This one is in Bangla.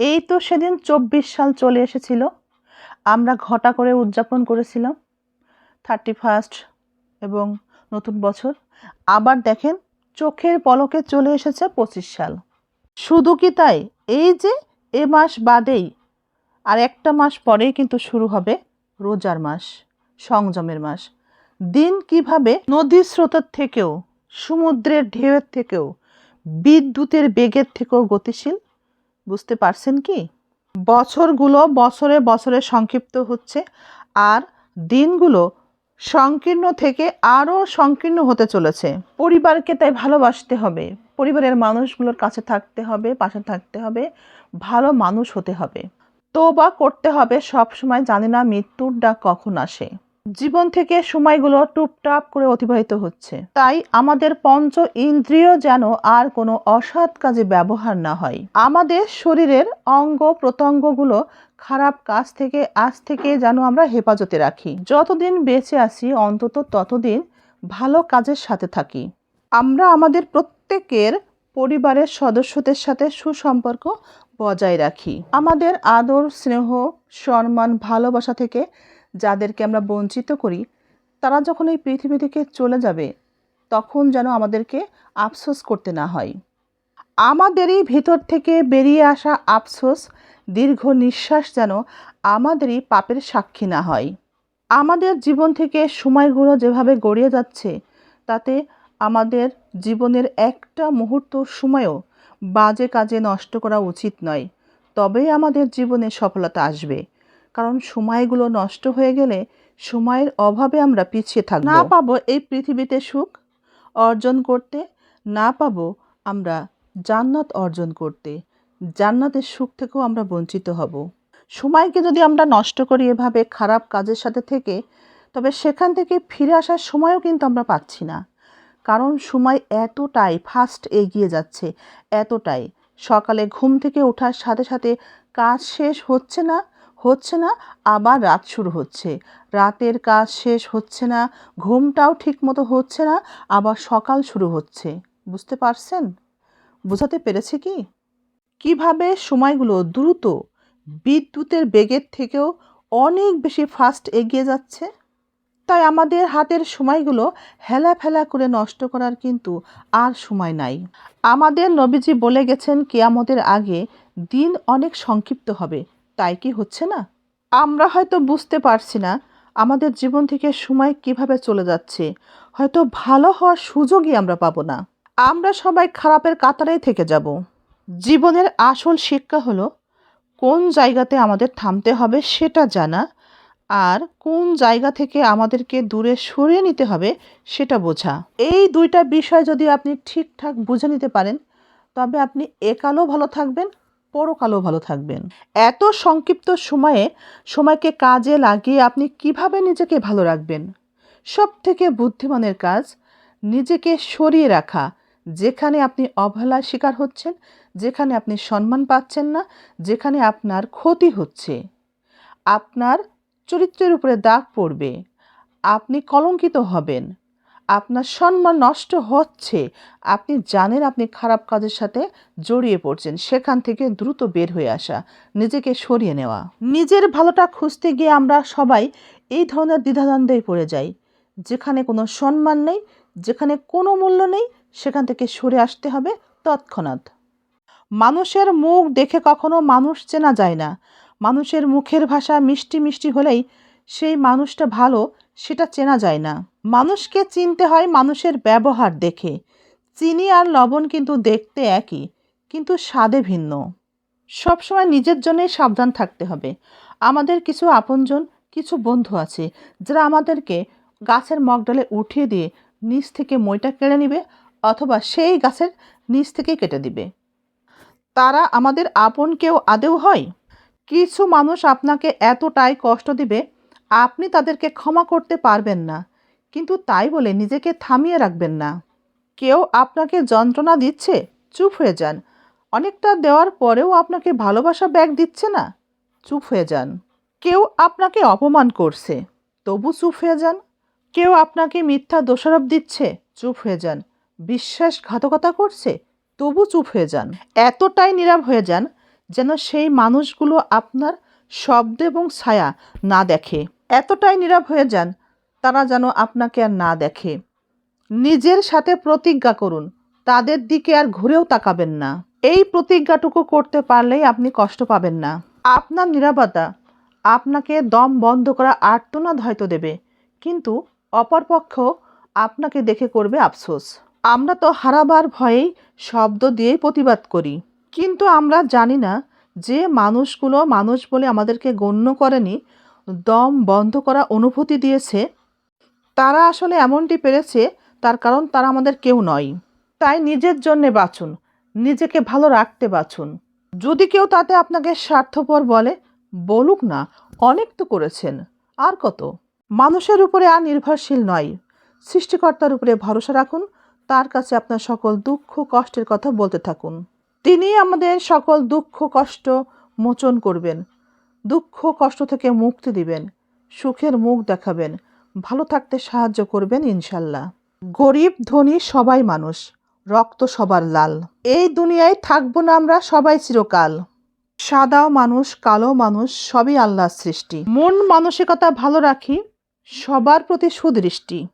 এই তো সেদিন চব্বিশ সাল চলে এসেছিল। আমরা ঘটা করে উদযাপন করেছিলাম থার্টি ফার্স্ট এবং নতুন বছর। আবার দেখেন, চোখের পলকে চলে এসেছে পঁচিশ সাল। শুধু কি তাই? এই যে এ মাস বাদেই আর একটা মাস পরেই কিন্তু শুরু হবে রোজার মাস, সংযমের মাস। দিন কীভাবে নদীর স্রোতের থেকেও, সমুদ্রের ঢেউয়ের থেকেও, বিদ্যুতের বেগের থেকেও গতিশীল বুঝতে পারছেন কি? বছরগুলো বছরে বছরে সংক্ষিপ্ত হচ্ছে আর দিনগুলো সংকীর্ণ থেকে আরও সংকীর্ণ হতে চলেছে। পরিবারকে তাই ভালোবাসতে হবে। পরিবারের মানুষগুলোর কাছে থাকতে হবে, পাশে থাকতে হবে, ভালো মানুষ হতে হবে। তো বা করতে হবে সব সময় জানি না মৃত্যুর ডাক কখন আসে। জীবন থেকে সময়গুলো টুপটাপ করে অতিবাহিত হচ্ছে। তাই আমাদের পঞ্চ ইন্দ্রিয় যেন আর কোনো অসৎ কাজে ব্যবহার না হয়। আমাদের শরীরের অঙ্গ প্রত্যঙ্গগুলো খারাপ কাজ থেকে, আজ থেকে যেন আমরা হেফাজতে রাখি। যতদিন বেঁচে আছি, অন্তত ততদিন ভালো কাজের সাথে থাকি। আমরা আমাদের প্রত্যেকের পরিবারের সদস্যদের সাথে সুসম্পর্ক বজায় রাখি। আমাদের আদর, স্নেহ, সম্মান, ভালোবাসা থেকে যাদেরকে আমরা বঞ্চিত করি, তারা যখন এই পৃথিবী থেকে চলে যাবে, তখন যেন আমাদেরকে আফসোস করতে না হয়। আমাদেরই ভিতর থেকে বেরিয়ে আসা আফসোস, দীর্ঘ নিঃশ্বাস যেন আমাদেরই পাপের সাক্ষী না হয়। আমাদের জীবন থেকে সময়গুলো যেভাবে গড়িয়ে যাচ্ছে, তাতে আমাদের জীবনের একটা মুহূর্ত সময়ও বাজে কাজে নষ্ট করা উচিত নয়। তবেই আমাদের জীবনে সফলতা আসবে। কারণ সময়গুলো নষ্ট হয়ে গেলে সময়ের অভাবে আমরা পিছিয়ে থাকব। না পাবো এই পৃথিবীতে সুখ অর্জন করতে, না পাবো আমরা জান্নাত অর্জন করতে। জান্নাতের সুখ থেকেও আমরা বঞ্চিত হব। সময়কে যদি আমরা নষ্ট করি এভাবে খারাপ কাজের সাথে থেকে, তবে সেখান থেকে ফিরে আসার সময়ও কিন্তু আমরা পাচ্ছি না। কারণ সময় এতটাই ফাস্ট এগিয়ে যাচ্ছে, এতটাই। সকালে ঘুম থেকে ওঠার সাথে সাথে কাজ শেষ হচ্ছে না হচ্ছে না, আবার রাত শুরু হচ্ছে। রাতের কাজ শেষ হচ্ছে না, ঘুমটাও ঠিক মতো হচ্ছে না, আবার সকাল শুরু হচ্ছে। বুঝতে পারছেন? বোঝাতে পেরেছে কি? কীভাবে সময়গুলো দ্রুত বিদ্যুতের বেগের থেকেও অনেক বেশি ফাস্ট এগিয়ে যাচ্ছে? তাই আমাদের হাতের সময়গুলো হেলা ফেলা করে নষ্ট করার কিন্তু আর সময় নাই। আমাদের নবীজি বলে গেছেন, কেয়ামতের আগে দিন অনেক সংক্ষিপ্ত হবে। তাই কি হচ্ছে না? আমরা হয়তো বুঝতে পারছি না আমাদের জীবন থেকে সময় কীভাবে চলে যাচ্ছে। হয়তো ভালো হওয়ার সুযোগই আমরা পাবো না। আমরা সবাই খারাপের কাতারেই থেকে যাব। জীবনের আসল শিক্ষা হলো, কোন জায়গাতে আমাদের থামতে হবে সেটা জানা আর কোন জায়গা থেকে আমাদেরকে দূরে সরিয়ে নিতে হবে সেটা বোঝা। এই দুইটা বিষয় যদি আপনি ঠিকঠাক বুঝে নিতে পারেন, তবে আপনি একালও ভালো থাকবেন পরকালও ভালো থাকবেন। এত সংক্ষিপ্ত সময়ে, সময়কে কাজে লাগিয়ে আপনি কীভাবে নিজেকে ভালো রাখবেন? সব থেকে বুদ্ধিমানের কাজ, নিজেকে সরিয়ে রাখা। যেখানে আপনি অবহেলার শিকার হচ্ছেন, যেখানে আপনি সম্মান পাচ্ছেন না, যেখানে আপনার ক্ষতি হচ্ছে। আপনার চরিত্রের উপরে দাগ পড়বে। আপনি কলঙ্কিত হবেন। আপনার সম্মান নষ্ট হচ্ছে। আপনি জানেন আপনি খারাপ কাজের সাথে জড়িয়ে পড়ছেন। সেখান থেকে দ্রুত বের হয়ে আসা, নিজেকে সরিয়ে নেওয়া। নিজের ভালোটা খুঁজতে গিয়ে আমরা সবাই এই ধরনের দ্বিধাদ্বন্দ্বেই পড়ে যাই। যেখানে কোনো সম্মান নেই, যেখানে কোনো মূল্য নেই, সেখান থেকে সরে আসতে হবে তৎক্ষণাৎ। মানুষের মুখ দেখে কখনো মানুষ চেনা যায় না। মানুষের মুখের ভাষা মিষ্টি মিষ্টি হলেই সেই মানুষটা ভালো সেটা চেনা যায় না। মানুষকে চিনতে হয় মানুষের ব্যবহার দেখে। চিনি আর লবণ কিন্তু দেখতে একই, কিন্তু স্বাদে ভিন্ন। সবসময় নিজের জন্যই সাবধান থাকতে হবে। আমাদের কিছু আপনজন, কিছু বন্ধু আছে, যারা আমাদেরকে গাছের মগডালে উঠিয়ে দিয়ে নিচ থেকে মইটা কেড়ে নিবে অথবা সেই গাছের নিচ থেকেই কেটে দিবে। তারা আমাদের আপন কেউ আদেও হয়। কিছু মানুষ আপনাকে এতটাই কষ্ট দিবে আপনি তাদেরকে ক্ষমা করতে পারবেন না, কিন্তু তাই বলে নিজেকে থামিয়ে রাখবেন না। কেউ আপনাকে যন্ত্রণা দিচ্ছে, চুপ হয়ে যান। অনেকটা দেওয়ার পরেও আপনাকে ভালোবাসা ব্যাগ দিচ্ছে না, চুপ হয়ে যান। কেউ আপনাকে অপমান করছে, তবু চুপ হয়ে যান। কেউ আপনাকে মিথ্যা দোষারোপ দিচ্ছে, চুপ হয়ে যান। বিশ্বাসঘাতকতা করছে, তবু চুপ হয়ে যান। এতটাই নীরব হয়ে যান যেন সেই মানুষগুলো আপনার শব্দ এবং ছায়া না দেখে। এতটাই নীরব হয়ে যান, তারা যেন আপনাকে আর না দেখে। নিজের সাথে প্রতিজ্ঞা করুন, তাদের দিকে আর ঘুরেও তাকাবেন না। এই প্রতিজ্ঞাটুকু করতে পারলেই আপনি কষ্ট পাবেন না। আপনার নিরাপত্তা আপনাকে দম বন্ধ করা আর্তনাদ হয়তো দেবে, কিন্তু অপরপক্ষ আপনাকে দেখে করবে আফসোস। আমরা তো হারাবার ভয়েই শব্দ দিয়েই প্রতিবাদ করি। কিন্তু আমরা জানি না যে মানুষগুলো মানুষ বলে আমাদেরকে গণ্য করেনি দম বন্ধ করা অনুভূতি দিয়েছে। তারা আসলে এমনটি পেরেছে, তার কারণ তারা আমাদের কেউ নয়। তাই নিজের জন্যে বাঁচুন, নিজেকে ভালো রাখতে বাঁচুন। যদি কেউ তাতে আপনাকে স্বার্থপর বলে, বলুক না, অনেক তো করেছেন, আর কত? মানুষের উপরে আর নির্ভরশীল নয়। সৃষ্টিকর্তার উপরে ভরসা রাখুন, তার কাছে আপনার সকল দুঃখ, কষ্টের কথা বলতে থাকুন। তিনি আমাদের সকল দুঃখ, কষ্ট, মোচন করবেন। দুঃখ কষ্ট থেকে মুক্তি দিবেন, সুখের মুখ দেখাবেন, ভালো থাকতে সাহায্য করবেন ইনশাল্লাহ। গরিব, ধনী, সবাই মানুষ, রক্ত সবার লাল। এই দুনিয়ায় থাকব না আমরা সবাই চিরকাল। সাদাও মানুষ, কালো মানুষ, সবই আল্লাহর সৃষ্টি। মন মানসিকতা ভালো রাখি, সবার প্রতি সুদৃষ্টি।